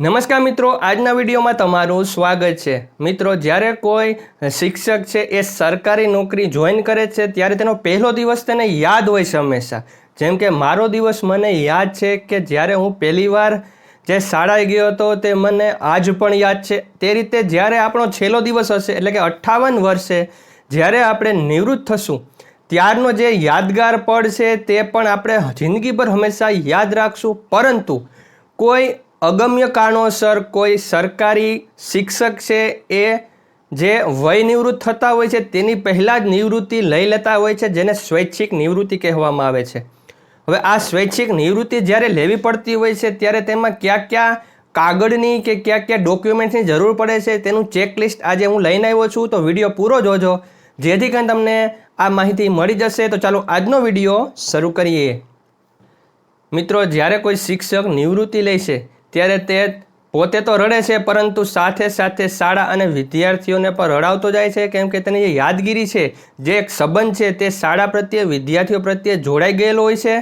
નમસ્કાર મિત્રો, આજના વિડીયોમાં તમારું સ્વાગત છે. મિત્રો, જ્યારે કોઈ શિક્ષક છે એ સરકારી નોકરી જોઈન કરે છે, ત્યારે તેનો પહેલો દિવસ તેને યાદ હોય છે હંમેશા. જેમ કે, મારો દિવસ મને યાદ છે કે જ્યારે હું પહેલીવાર જે શાળાએ ગયો હતો, તે મને આજ પણ યાદ છે. તે રીતે જ્યારે આપણો છેલ્લો દિવસ હશે, એટલે કે અઠ્ઠાવન વર્ષે જ્યારે આપણે નિવૃત્ત થશું, ત્યારનો જે યાદગાર પળ છે તે પણ આપણે જિંદગીભર હંમેશા યાદ રાખશું. પરંતુ કોઈ અગમ્ય કારણોસર કોઈ સરકારી શિક્ષક છે એ જે વય નિવૃત્ત થતા હોય છે, તેની પહેલાં જ નિવૃત્તિ લઈ લેતા હોય છે, જેને સ્વૈચ્છિક નિવૃત્તિ કહેવામાં આવે છે. હવે આ સ્વૈચ્છિક નિવૃત્તિ જ્યારે લેવી પડતી હોય છે, ત્યારે તેમાં ક્યાં ક્યાં કાગળની કે ક્યાં ક્યાં ડોક્યુમેન્ટ્સની જરૂર પડે છે, તેનું ચેકલિસ્ટ આજે હું લઈને આવ્યો છું, તો વીડિયો પૂરો જોજો. જેથી કરીને તમને આ માહિતી મળી જશે. તો ચાલો આજનો વીડિયો શરૂ કરીએ. મિત્રો, જ્યારે કોઈ શિક્ષક નિવૃત્તિ લે છે ત્યારે તે પોતે તો રડે છે, પરંતુ સાથે સાથે શાળા અને વિદ્યાર્થીઓને પણ રડાવતો જાય છે, કેમ કે તેની જે યાદગીરી છે, જે એક સંબંધ છે, તે શાળા પ્રત્યે, વિદ્યાર્થીઓ પ્રત્યે જોડાઈ ગયેલો હોય છે.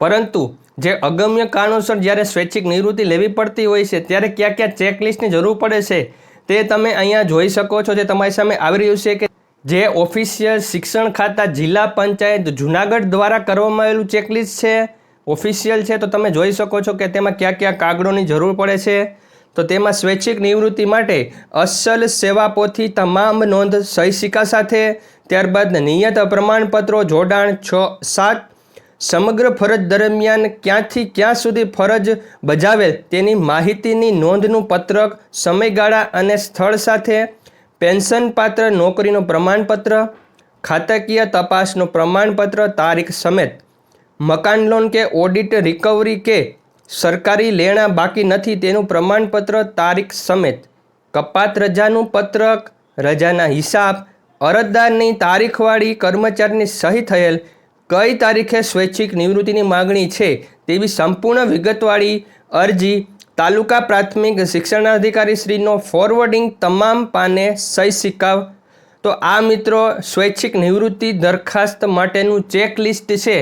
પરંતુ જે અગમ્ય કારણોસર જ્યારે સ્વૈચ્છિક નિવૃત્તિ લેવી પડતી હોય છે, ત્યારે ક્યાં ક્યાં ચેકલિસ્ટની જરૂર પડે છે, તે તમે અહીંયા જોઈ શકો છો, જે તમારી સામે આવી રહ્યું છે કે જે ઓફિશિયલ શિક્ષણ ખાતા જિલ્લા પંચાયત જુનાગઢ દ્વારા કરવામાં આવેલું ચેકલિસ્ટ છે. ઓફિશિયલ છે તો તમે જોઈ શકો છો કે તેમાં કયા કયા કાગળોની જરૂર પડે છે. તો તેમાં સ્વૈચ્છિક નિવૃત્તિ માટે અસલ સેવાપોથી તમામ નોંધ સહી સિક્કા સાથે, ત્યારબાદ નિયત પ્રમાણપત્રો જોડાણ છ સાત, સમગ્ર ફરજ દરમિયાન ક્યાંથી ક્યાં સુધી ફરજ બજાવેલ તેની માહિતીની નોંધનું પત્રક, સમયગાળા અને સ્થળ સાથે, પેન્શન પાત્ર, નોકરીનું પ્રમાણપત્ર, ખાતાકીય તપાસનું પ્રમાણપત્ર, તારીખ સમેત. મકાન લોન કે ઓડિટ, રિકવરી કે સરકારી લેણા બાકી નથી તેનું પ્રમાણપત્ર તારીખ સમેત. કપાત રજાનું પત્રક, રજાના હિસાબ, અરજદારની તારીખવાળી કર્મચારીની સહી થયેલ કઈ તારીખે સ્વૈચ્છિક નિવૃત્તિની માગણી છે તેવી સંપૂર્ણ વિગતવાળી અરજી તાલુકા પ્રાથમિક શિક્ષણાધિકારી શ્રીનો ફોરવર્ડિંગ તમામ પાને સહી સિક્કા તો આ મિત્રો, સ્વૈચ્છિક નિવૃત્તિ દરખાસ્ત માટેનું ચેકલિસ્ટ છે.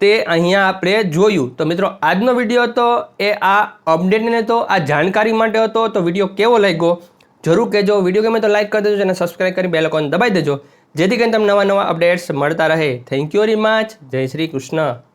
તે અહીંયા આપણે જોયું. તો મિત્રો, આજનો વીડિયો હતો એ આ અપડેટને તો આ જાણકારી માટે હતો, તો વીડિયો કેવો લાગ્યો? જરૂર કહેજો. વીડિયો ગમે તો લાઇક કરી દેજો અને સબસ્ક્રાઈબ કરી બેલ દબાઈ દેજો. જેથી કરીને તમને નવા નવા અપડેટ્સ મળતા રહે. થેન્ક યુ વેરી મચ જય શ્રી કૃષ્ણ.